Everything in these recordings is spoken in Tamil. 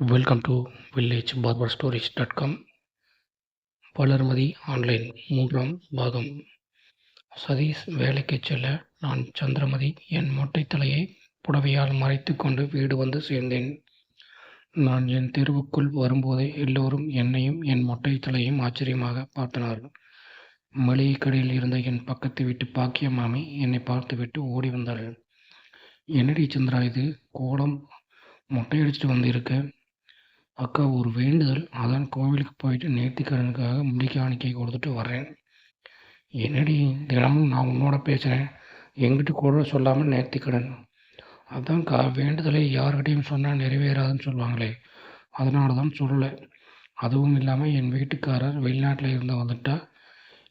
Welcome to village barber stories dot com Valarmathi online மூன்றாம் பாகம். சதீஷ் வேலைக்கு செல்ல நான் சந்திரமதி. என் மொட்டை தலையை புடவையால் மறைத்து கொண்டு வீடு வந்து சேர்ந்தேன். நான் என் தெருவுக்குள் வரும்போதே எல்லோரும் என்னையும் என் மொட்டை தலையும் ஆச்சரியமாக பார்த்தனர் மளிகை கடையில் இருந்த என் பக்கத்து வீட்டு பாக்கிய மாமி என்னை பார்த்துவிட்டு ஓடி வந்தாள். என்னடி சந்திரா இது? கோலம் மொட்டை அடிச்சுட்டு வந்திருக்க. அக்கா ஒரு வேண்டுதல். அதான் கோவிலுக்கு போயிட்டு நேர்த்திக்கடனுக்காக முடிக்காணிக்கை கொடுத்துட்டு வர்றேன். என்னடி தினமும் நான் உன்னோட பேசுகிறேன் எங்கிட்ட கூட சொல்லாமல் நேர்த்திக்கடன். அதான்க்கா வேண்டுதலை யார்கிட்டையும் சொன்னால் நிறைவேறாதுன்னு சொல்லுவாங்களே. அதனால தான் சொல்லலை. அதுவும் இல்லாமல் என் வீட்டுக்காரர் வெளிநாட்டில் இருந்து வந்துட்டா.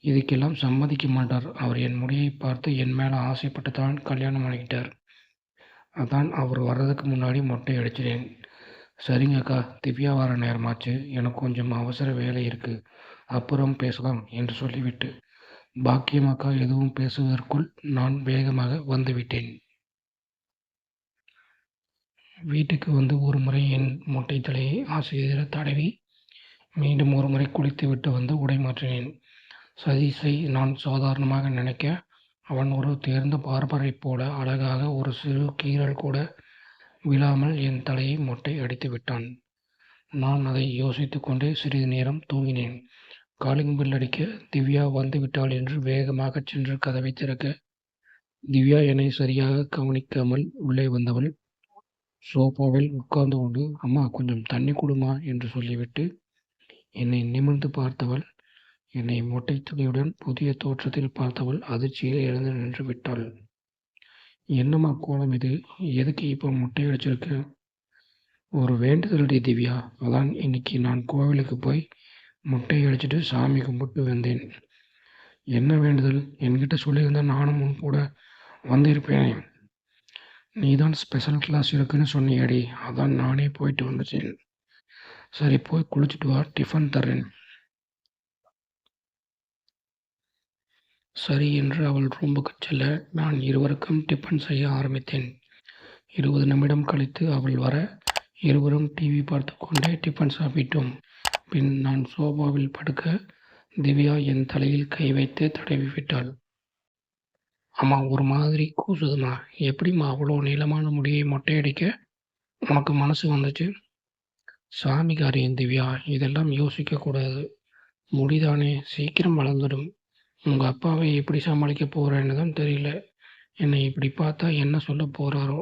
இதுக்கெல்லாம் சம்மதிக்க மாட்டார். அவர் என் முடியை பார்த்து என் மேலே ஆசைப்பட்டு தான் கல்யாணம் பண்ணிக்கிட்டார். அதான் அவர் வர்றதுக்கு முன்னாடி மொட்டை அடிச்சிட்டேன் சரிங்க அக்கா திவ்யா வர நேரமாச்சு. எனக்கு கொஞ்சம் அவசர வேலை இருக்குது அப்புறம் பேசலாம் என்று சொல்லிவிட்டு பாக்கியம் அக்கா எதுவும் பேசுவதற்குள் நான் வேகமாக வந்துவிட்டேன். வீட்டுக்கு வந்து ஒரு முறை என் மொட்டை தலையை ஆசிரியர் தடவி மீண்டும் ஒரு முறை குளித்துவிட்டு வந்து உடை மாற்றினேன். சதீஷை நான் சாதாரணமாக நினைக்க அவன் ஒரு தேர்ந்த பார்பரைப் போல அழகாக ஒரு சிறு கீறல் கூட விழாமல் என் தலையை மொட்டை அடித்து விட்டான். நான் அதை யோசித்து கொண்டே சிறிது நேரம் தூங்கினேன். காலிங் பில் அடிக்க திவ்யா வந்து விட்டாள் என்று வேகமாக சென்று கதவை திறக்க. திவ்யா என்னை சரியாக கவனிக்காமல் உள்ளே வந்தவள் சோஃபாவில் உட்கார்ந்து கொண்டு அம்மா கொஞ்சம் தண்ணி கொடுமா என்று சொல்லிவிட்டு என்னை நிமிர்ந்து பார்த்தவள் என்னை மொட்டை துணியுடன் புதிய தோற்றத்தில் பார்த்தவள் அதிர்ச்சியில் எழுந்து நின்று விட்டாள். என்னம்மா கோலம் இது? எதுக்கு இப்போ முட்டை அடிச்சிருக்க? ஒரு வேண்டுதலுடைய திவ்யா. அதான் இன்னைக்கு நான் கோவிலுக்கு போய் முட்டை அடிச்சிட்டு சாமி கும்பிட்டு வந்தேன். என்ன வேண்டுதல்? என்கிட்ட சொல்லியிருந்தா நானும் உன் கூட வந்திருப்பேனே. நீ தான் ஸ்பெஷல் கிளாஸ் இருக்குன்னு சொன்னியடி. அதான் நானே போயிட்டு வந்துட்டேன். சரி போய் குளிச்சுட்டு வா டிஃபன் தர்றேன். சரி என்று அவள் ரூமுக்கு செல்ல நான் இருவருக்கும் டிஃபன் செய்ய ஆரம்பித்தேன். இருபது நிமிடம் கழித்து அவள் வர இருவரும் டிவி பார்த்து கொண்டே டிஃபன் சாப்பிட்டோம். பின் நான் சோபாவில் படுக்க திவ்யா என் தலையில் கை வைத்து தடவி விட்டாள் அம்மா ஒரு மாதிரி கூசுதுமா? எப்படிம்மா அவ்வளோ நீளமான முடியை மொட்டையடிக்க உனக்கு மனசு வந்துச்சு? சாமி திவ்யா இதெல்லாம் யோசிக்கக்கூடாது முடிதானே சீக்கிரம் வளர்ந்துடும். உங்கள் அப்பாவை எப்படி சமாளிக்க போகிறேன்னு தான் தெரியல. என்னை இப்படி பார்த்தா என்ன சொல்ல போகிறாரோ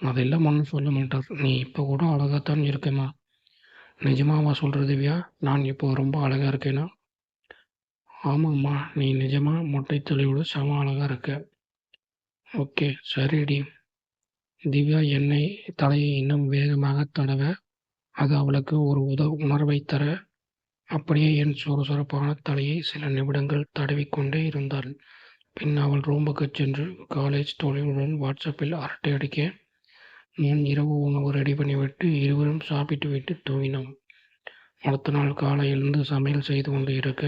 அதெல்லாம் ஒன்றும் சொல்ல மாட்டார். நீ இப்போ கூட அழகாகத்தான் இருக்கேம்மா. நிஜமாவா சொல்கிற திவ்யா நான் இப்போ ரொம்ப அழகாக இருக்கேனா? ஆமாம்மா நீ நிஜமாக மொட்டை தலையோடு செம அழகாக இருக்க. ஓகே சரிடி. திவ்யா என்னை தலையை இன்னும் வேகமாக தடவ அது அவளுக்கு ஒரு உத உணர்வை தர அப்படியே என் சுறுசுறுப்பான தலையை சில நிமிடங்கள் தடவிக்கொண்டே இருந்தாள். பின் அவள் ரூம்புக்கு சென்று காலேஜ் தோழியுடன் வாட்ஸ்அப்பில் அரட்டை அடிக்க நான் இரவு உணவு ரெடி பண்ணிவிட்டு இருவரும் சாப்பிட்டு விட்டு தூங்கினோம். அடுத்த நாள் காலை எழுந்து சமையல் செய்து கொண்டு இருக்க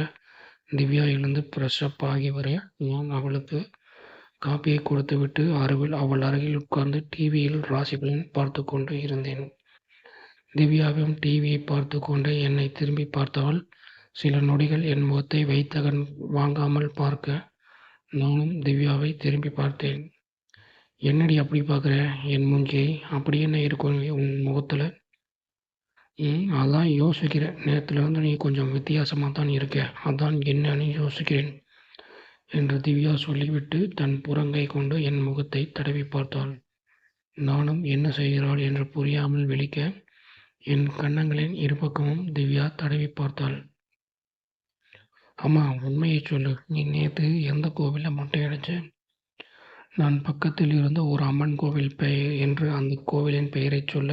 திவ்யா எழுந்து ஃப்ரெஷ்அப் ஆகி வர நான் அவளுக்கு காப்பியை கொடுத்துவிட்டு அருகில் அவள் அருகில் உட்கார்ந்து டிவியில் ராசிபலன் பார்த்து கொண்டு இருந்தேன். திவ்யாவும் டிவியை பார்த்து கொண்டு என்னை திரும்பி பார்த்தவள் சில நொடிகள் என் முகத்தை வைத்தகன் வாங்காமல் பார்க்க நானும் திவ்யாவை திரும்பி பார்த்தேன். என்னடி அப்படி பார்க்குற? என் மூஞ்சியை அப்படி என்ன இருக்கும் உன் முகத்தில்? ம் அதான் யோசிக்கிறேன். நேரத்துலேருந்து நீ கொஞ்சம் வித்தியாசமாக தான் இருக்க. அதான் என்னன்னு யோசிக்கிறேன் என்று திவ்யா சொல்லிவிட்டு தன் புறங்கை கொண்டு என் முகத்தை தடவி பார்த்தாள். நானும் என்ன செய்கிறாள்? என்று புரியாமல் விழிக்க என் கன்னங்களின் இருபக்கமும் திவ்யா தடவி பார்த்தாள். அம்மா உண்மையை சொல்லு. நீ நேற்று எந்த கோவிலில் மொட்டையடிச்ச நான் பக்கத்தில் இருந்த ஒரு அம்மன் கோவில் பெயர் என்று அந்த கோவிலின் பெயரை சொல்ல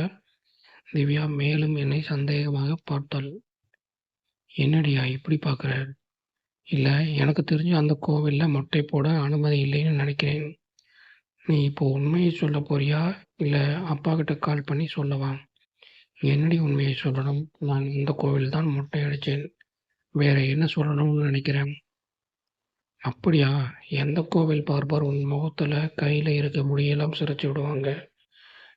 திவ்யா மேலும் என்னை சந்தேகமாக பார்த்தாள். என்னடியா இப்படி பார்க்குற? இல்லை எனக்கு தெரிஞ்சு அந்த கோவிலில் மொட்டை போட அனுமதி இல்லைன்னு நினைக்கிறேன். நீ இப்போ உண்மையை சொல்ல போறியா? இல்லை அப்பா கிட்ட கால் பண்ணி சொல்லவா? என்னடி உண்மையை சொல்லணும்? நான் இந்த கோவில் தான் மொட்டை அடித்தேன். வேற என்ன சொல்லணும்னு நினைக்கிறேன்? அப்படியா? எந்த கோவில் பார்ப்பார் உன் முகத்தில் கையில் இருக்க முடியெல்லாம் சிரிச்சு விடுவாங்க?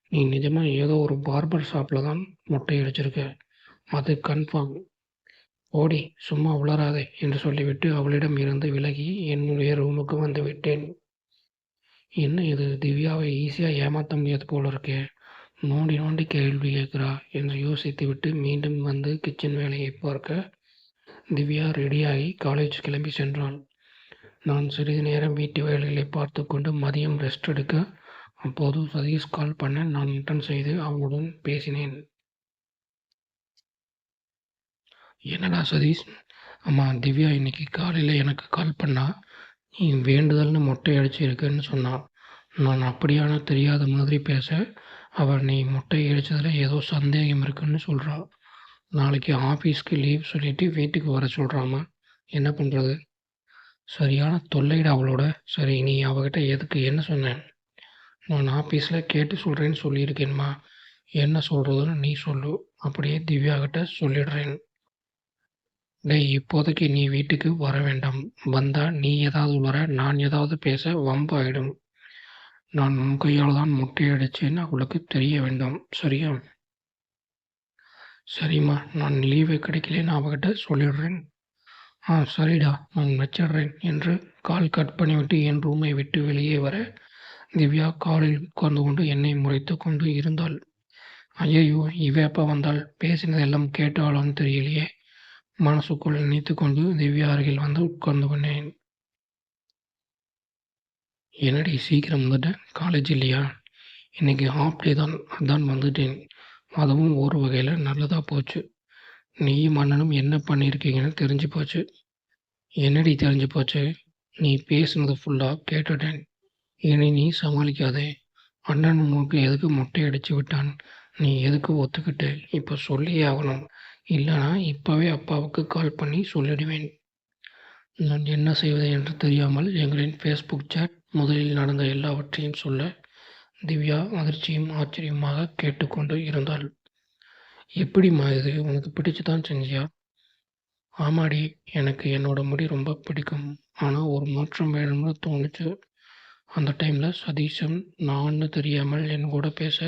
நீ நிஜமாக ஏதோ ஒரு பார்பர் ஷாப்பில் தான் மொட்டை அடிச்சிருக்க? அது கன்ஃபார்ம் ஓடி சும்மா உளராதே என்று சொல்லிவிட்டு அவளிடம் இருந்து விலகி என்னுடைய ரூமுக்கு வந்து விட்டேன். என்ன இது? திவ்யாவை ஈஸியாக ஏமாற்ற முடியாது போல இருக்கே. நோண்டி நோண்டி கேள்வி கேட்குறா என்று யோசித்துவிட்டு மீண்டும் வந்து கிச்சன் வேலையை பார்க்க திவ்யா ரெடியாகி காலேஜ் கிளம்பி சென்றாள். நான் சிறிது நேரம் வீட்டு வேலைகளை பார்த்து கொண்டு மதியம் ரெஸ்ட் எடுக்க அப்போது சதீஷ் கால் பண்ண நான் அட்டன் செய்து அவனுடன் பேசினேன். என்னடா சதீஷ்? ஆமாம் திவ்யா இன்னைக்கு காலையில் எனக்கு கால் பண்ணா நீ வேண்டுதல்னு மொட்டை அடிச்சு இருக்கேன்னு சொன்னான் நான் அப்படியானா தெரியாத மாதிரி பேச அவள் நீ முட்டை அடிச்சதில் ஏதோ சந்தேகம் இருக்குன்னு சொல்கிறா நாளைக்கு ஆஃபீஸ்க்கு லீவ் சொல்லிவிட்டு வீட்டுக்கு வர சொல்கிறாமா என்ன பண்ணுறது சரியான தொல்லைடா அவளோட. சரி நீ அவகிட்ட எதுக்கு என்ன சொன்னேன் நான் ஆஃபீஸில் கேட்டு சொல்கிறேன்னு சொல்லியிருக்கேன்மா. என்ன சொல்கிறதுன்னு நீ சொல்லு. அப்படியே திவ்யாகிட்ட சொல்லிடுறேன். டேய் இப்போதைக்கு நீ வீட்டுக்கு வர வேண்டாம். வந்தால் நீ ஏதாவது வர நான் ஏதாவது பேச வம்பாயிடும் நான் உன் கையால் தான் முட்டையடிச்சேன்னு அவளுக்கு தெரிய வேண்டாம். சரியா? சரிம்மா நான் லீவு கிடைக்கலன்னு அவகிட்ட சொல்லிடுறேன். ஆ சரிடா நான் வச்சிடுறேன் என்று கால் கட் பண்ணிவிட்டு என் ரூமை விட்டு வெளியே வர திவ்யா காலில் உட்கார்ந்து கொண்டு என்னை முறைத்து கொண்டு இருந்தாள். ஐயையோ இவ எப்போ வந்தால் பேசினதெல்லாம் கேட்டாலும் தெரியலையே. மனசுக்குள் நினைத்து கொண்டு திவ்யா அருகில் வந்து உட்கார்ந்து கொண்டேன் என்னடி சீக்கிரம் வந்துட்டேன் காலேஜ் இல்லையா? இன்னைக்கு ஹாஃப் டே தான் அதான் வந்துட்டேன். அதுவும் ஒரு வகையில் நல்லதாக போச்சு. நீயும் அண்ணனும் என்ன பண்ணியிருக்கீங்கன்னு தெரிஞ்சு போச்சு. என்னடி தெரிஞ்சு போச்சு? நீ பேசுனது ஃபுல்லாக கேட்டுட்டேன். இனி நீ சமாளிக்காதே. அண்ணன் உனக்கு எதுக்கு மொட்டை அடிச்சு விட்டான்? நீ எதுக்கு ஒத்துக்கிட்டு? இப்போ சொல்லியே ஆகணும். இல்லைனா இப்போவே அப்பாவுக்கு கால் பண்ணி சொல்லிடுவேன். நான் என்ன செய்வது என்று தெரியாமல் எங்களின் ஃபேஸ்புக் சேட் முதலில் நடந்த எல்லாவற்றையும் சொல்ல திவ்யா அதிர்ச்சியும் ஆச்சரியமாக கேட்டுக்கொண்டு இருந்தாள். எப்படிம்மா இது? உனக்கு பிடிச்சு தான் செஞ்சியா? ஆமாடி எனக்கு என்னோட முடி ரொம்ப பிடிக்கும். ஆனால் ஒரு மாற்றம் வேணும்னு தோணுச்சு. அந்த டைமில் சதீஷம் நான்னு தெரியாமல் என் கூட பேச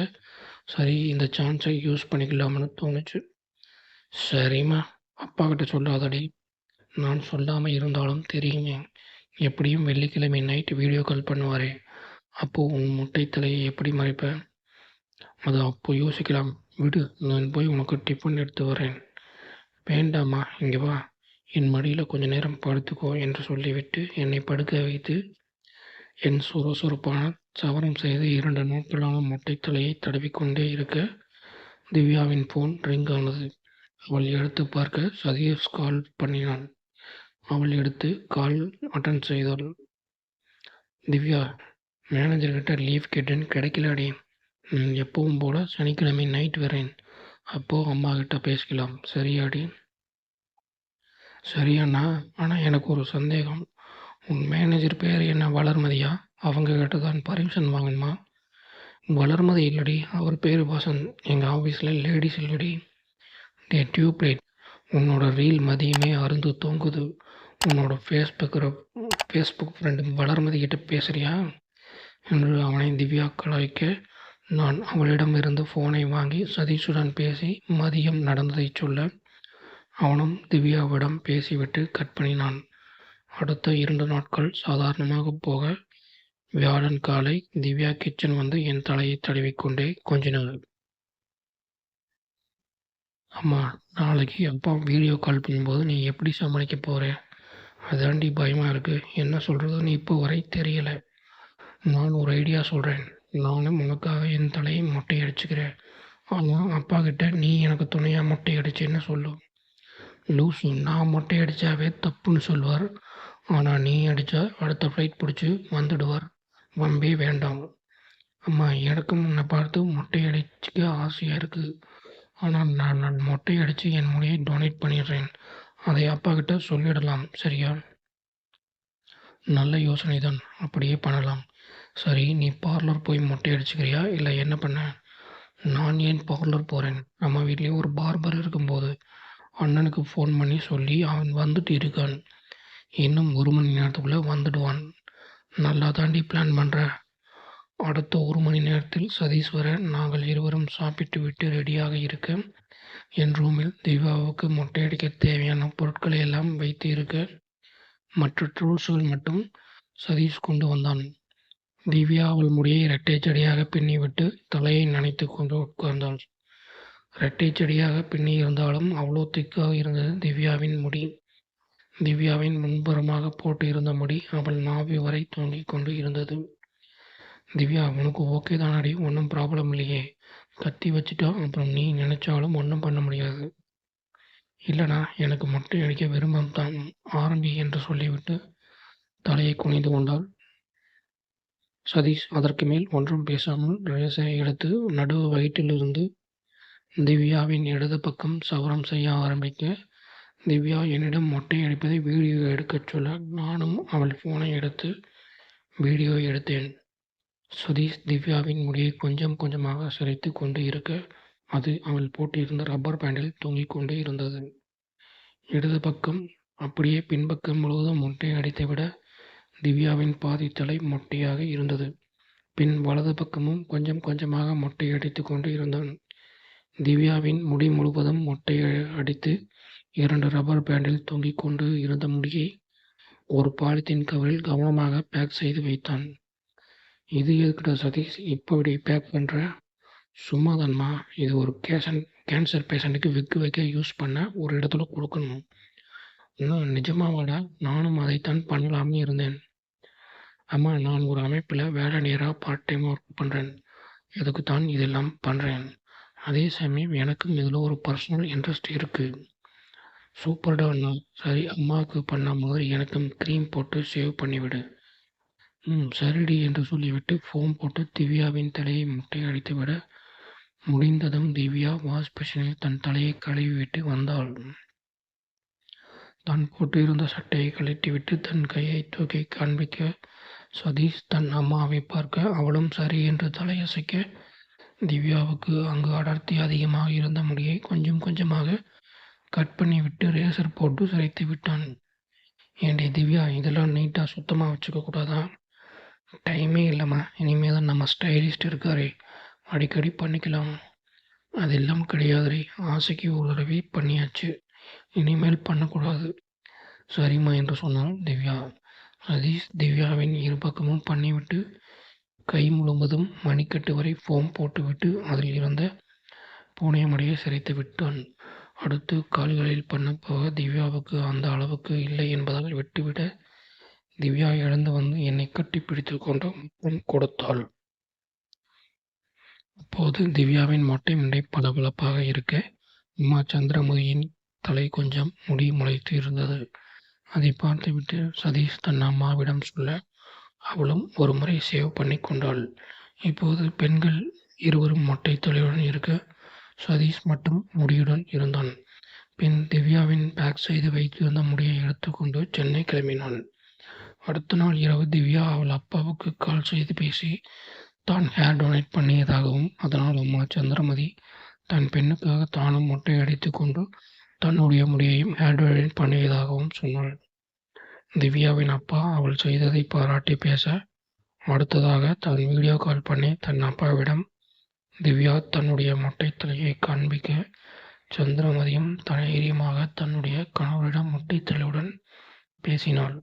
சரி இந்த சான்ஸை யூஸ் பண்ணிக்கலாம்னு தோணுச்சு. சரிம்மா அப்பா கிட்ட சொல்லாதடி. நான் சொல்லாமல் இருந்தாலும் தெரியுமே. எப்படியும் வெள்ளிக்கிழமை நைட் வீடியோ கால் பண்ணுவாரே. அப்போது உன் முட்டை தலையை எப்படி மறைப்பேன்? அது அப்போ யோசிக்கலாம். விடு நான் போய் உனக்கு டிஃபன் எடுத்து வரேன் வேண்டாமா இங்கே வா. என் மடியில் கொஞ்ச நேரம் படுத்துக்கோ என்று சொல்லிவிட்டு என்னை படுக்க வைத்து என் சுறுசுறுப்பான சவரம் செய்து இரண்டு நாட்களான முட்டை தலையை தடவிக்கொண்டே இருக்க திவ்யாவின் ஃபோன் ரிங் ஆனது. அவள் எடுத்து பார்க்க சதீஷ் கால் பண்ணினான். அவள் எடுத்து கால் அட்டன் செய்தாள். திவ்யா மேனேஜர்கிட்ட லீவ் கேட்டேன். கிடைக்கலாடி. எப்பவும் போல சனிக்கிழமை நைட் வரேன். அப்போது அம்மா கிட்ட பேசிக்கலாம். சரியாடி? சரியாண்ணா ஆனால் எனக்கு ஒரு சந்தேகம். உன் மேனேஜர் பேர் என்ன வளர்மதியா? அவங்க கிட்ட தான் பர்மிஷன் வாங்கணுமா? வளர்மதி இல்லடி. அவர் பேர் வாசன் எங்கள் ஆஃபீஸில் லேடிஸ் இல்லடி. டே டியூப்லைட் உன்னோட ரீல் மதியமே அருந்து தூங்குது. உன்னோட ஃபேஸ்புக் ஃபேஸ்புக் ஃப்ரெண்டு வளர்மதி கிட்ட பேசுகிறியா என்று அவனை திவ்யா கலாய்க்க நான் அவளிடமிருந்து ஃபோனை வாங்கி சதீஷுடன் பேசி மதியம் நடந்ததைச் சொல்ல அவனும் திவ்யாவிடம் பேசிவிட்டு கட் பண்ணினான். அடுத்த இரண்டு நாட்கள் சாதாரணமாக போக வியாழன் காலை திவ்யா கிச்சன் வந்து என் தலையை தடவிக்கொண்டே கொஞ்சினாள். அம்மா நாளைக்கு அப்பா வீடியோ கால் பண்ணும்போது நீ எப்படி சமாளிக்க போகிற அதாண்டி பயமாக இருக்குது என்ன சொல்கிறதுன்னு இப்போ வரை தெரியலை. நான் ஒரு ஐடியா சொல்கிறேன் நானும் உனக்காக என் தலையை மொட்டை அடிச்சுக்கிறேன். ஆனால் அப்பா கிட்ட நீ எனக்கு துணையாக மொட்டை அடிச்சேன்னு சொல்லு. லூசு நான் மொட்டை அடித்தாவே தப்புன்னு சொல்லுவார். ஆனால் நீ அடித்தா அடுத்த ஃப்ளைட் பிடிச்சி வந்துடுவார். வம்பே வேண்டாம். அம்மா எனக்கும் உன்னை பார்த்து மொட்டை அடிச்சுக்க ஆசையாக இருக்குது ஆனால் நான் நான் மொட்டை அடித்து என் முடியை டொனேட் பண்ணிடுறேன். அதை அப்பா கிட்ட சொல்லிடலாம் சரியா? நல்ல யோசனை தான். அப்படியே பண்ணலாம். சரி நீ பார்லர் போய் மொட்டை அடிச்சுக்கிறியா? இல்லை என்ன பண்ண? நான் ஏன் பார்லர் போகிறேன் நம்ம வீட்லேயே ஒரு பார்பர் இருக்கும்போது அண்ணனுக்கு ஃபோன் பண்ணி சொல்லி அவன் வந்துட்டு இருக்கான். இன்னும் ஒரு மணி நேரத்துக்குள்ளே வந்துடுவான். நல்லா தாண்டி பிளான் பண்ணுற அடுத்த ஒரு மணி நேரத்தில் சதீஸ்வரன் நாங்கள் இருவரும் சாப்பிட்டு விட்டு ரெடியாக இருக்க என் ரூமில் திவ்யாவுக்கு மொட்டையடிக்க தேவையான பொருட்களை எல்லாம் வைத்து இருக்க மற்ற டூல்ஸ்கள் மட்டும் சதீஷ் கொண்டு வந்தான். திவ்யா அவள் முடியை இரட்டை செடியாக பின்னிவிட்டு தலையை நனைத்து கொண்டு உட்கார்ந்தாள். இரட்டை செடியாக பின்னி இருந்தாலும் அவ்வளோ திக்காக இருந்தது திவ்யாவின் முடி. திவ்யாவின் முன்புறமாக போட்டு இருந்த முடி அவள் நாவி வரை தூங்கிக் கொண்டு இருந்தது. திவ்யா உனக்கு ஓகே தானடி ஒன்றும் ப்ராப்ளம் இல்லையே. கத்தி வச்சுட்டா அப்புறம் நீ நினைச்சாலும் ஒன்றும் பண்ண முடியாது. இல்லைனா எனக்கு மொட்டை அடிக்க விரும்பம் தான். ஆரம்பி என்று சொல்லிவிட்டு தலையை குனிந்து கொண்டாள். சதீஷ் அதற்கு மேல் ஒன்றும் பேசாமல் ரேசரை எடுத்து நடு வயிற்றிலிருந்து திவ்யாவின் இடது பக்கம் சவரம் செய்ய ஆரம்பிக்க திவ்யா என்னிடம் மொட்டை அடிப்பதை வீடியோ எடுக்கச் சொல்ல நானும் அவள் ஃபோனை எடுத்து வீடியோ எடுத்தேன். சதீஷ் திவ்யாவின் முடியை கொஞ்சம் கொஞ்சமாக சிரைத்து கொண்டு இருக்க அது அவள் போட்டிருந்த ரப்பர் பேண்டில் தொங்கிக் கொண்டே இருந்தது. இடது பக்கம் அப்படியே பின்பக்கம் முழுவதும் மொட்டை அடித்தை விட திவ்யாவின் பாதி தலை மொட்டையாக இருந்தது. பின் வலது பக்கமும் கொஞ்சம் கொஞ்சமாக மொட்டை அடித்து கொண்டு இருந்தான். திவ்யாவின் முடி முழுவதும் மொட்டை அடித்து இரண்டு ரப்பர் பேண்டில் தொங்கிக் கொண்டு இருந்த முடியை ஒரு பாலித்தீன் கவரில் கவனமாக பேக் செய்து வைத்தான். இது எதுக்குடா சதீஷ்? இப்படி பேக் பண்ணுற சும்மா தான்மா இது ஒரு கேஷன் கேன்சர் பேஷண்ட்டுக்கு வெக்கு வைக்க யூஸ் பண்ண ஒரு இடத்துல கொடுக்கணும். இன்னும் நிஜமாவோட நானும் அதைத்தான் பண்ணலாம்னு இருந்தேன். அம்மா நான் ஒரு அமைப்பில் வேலை நேராக பார்ட் டைம் ஒர்க் பண்ணுறேன் இதுக்கு தான் இதெல்லாம் பண்ணுறேன் அதே சமயம் எனக்கும் இதில் ஒரு பர்சனல் இன்ட்ரெஸ்ட் இருக்குது சூப்பர்டா சரி அம்மாவுக்கு பண்ண மாதிரி எனக்கும் க்ரீம் போட்டு சேவ் பண்ணிவிடு. ம் சரிடி என்று சொல்லிவிட்டு ஃபோன் போட்டு திவ்யாவின் தலையை முட்டை அடித்துவிட முடிந்ததும் திவ்யா வாஷ் மிஷினில் தன் தலையை கழுவிவிட்டு வந்தாள். தான் போட்டிருந்த சட்டையை கழட்டிவிட்டு தன் கையை தூக்கி காண்பிக்க சதீஷ் தன் அம்மாவை பார்க்க அவளும் சரி என்று தலையசைக்க திவ்யாவுக்கு அங்கு அடர்த்தி அதிகமாக இருந்த முடியை கொஞ்சம் கொஞ்சமாக கட் பண்ணிவிட்டு ரேசர் போட்டு சிரைத்து விட்டான். ஏண்டி திவ்யா இதெல்லாம் நீட்டாக சுத்தமாக வச்சுக்க கூடாதான் டைமே இல்லைம்மா. இனிமேல் தான் நம்ம ஸ்டைலிஸ்ட் இருக்காரே. அடிக்கடி பண்ணிக்கலாம். அதெல்லாம் கிடையாதுரே. ஆசைக்கு ஒரு தடவை பண்ணியாச்சு. இனிமேல் பண்ணக்கூடாது. சரிம்மா என்று சொன்னால் திவ்யா. சதீஷ் திவ்யாவின் இரு பக்கமும் பண்ணிவிட்டு கை முழுவதும் மணிக்கட்டு வரை ஃபோம் போட்டுவிட்டு அதில் இருந்த பூனையமடையை சிரைத்து விட்டான். அடுத்து கால்களில் பண்ண போக திவ்யாவுக்கு அந்த அளவுக்கு இல்லை என்பதால் விட்டுவிட திவ்யா எழுந்து வந்து என்னை கட்டி பிடித்து கொண்டு முத்தம் கொடுத்தாள். அப்போது திவ்யாவின் மொட்டை முண்டை பளபளப்பாக இருக்க உமா சந்திரமுதியின் தலை கொஞ்சம் முடி முளைத்து இருந்தது. அதை பார்த்துவிட்டு சதீஷ் தன் அம்மாவிடம் சொல்ல அவளும் ஒரு முறை சேவ் பண்ணி கொண்டாள். இப்போது பெண்கள் இருவரும் மொட்டை தலையுடன் இருக்க சதீஷ் மட்டும் முடியுடன் இருந்தான். பின் திவ்யாவின் பேக் செய்து வைத்திருந்த முடியை எடுத்துக்கொண்டு சென்னை கிளம்பினான். அடுத்த நாள் இரவு திவ்யா அவள் அப்பாவுக்கு கால் செய்து பேசி தான் ஹேர் டொனேட் பண்ணியதாகவும் அதனால் அம்மா சந்திரமதி தன் பெண்ணுக்காக தானும் மொட்டை அடித்து கொண்டு தன்னுடைய முடியையும் ஹேர் டொனேட் பண்ணியதாகவும் சொன்னாள். திவ்யாவின் அப்பா அவள் செய்ததை பாராட்டி பேச அடுத்ததாக தன் வீடியோ கால் பண்ணி தன் அப்பாவிடம் திவ்யா தன்னுடைய மொட்டை தலையை காண்பிக்க சந்திரமதியும் தைரியமாக தன்னுடைய கணவரிடம் மொட்டை தலையுடன் பேசினாள்.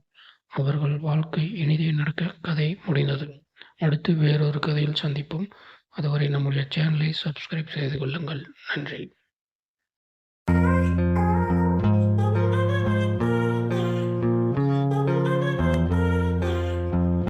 அவர்கள் வாழ்க்கை இனிதே நடக்க கதை முடிந்தது. அடுத்து வேறொரு கதையில் சந்திப்போம். அதுவரை நம்முடைய சேனலை சப்ஸ்கிரைப் செய்து கொள்ளுங்கள். நன்றி.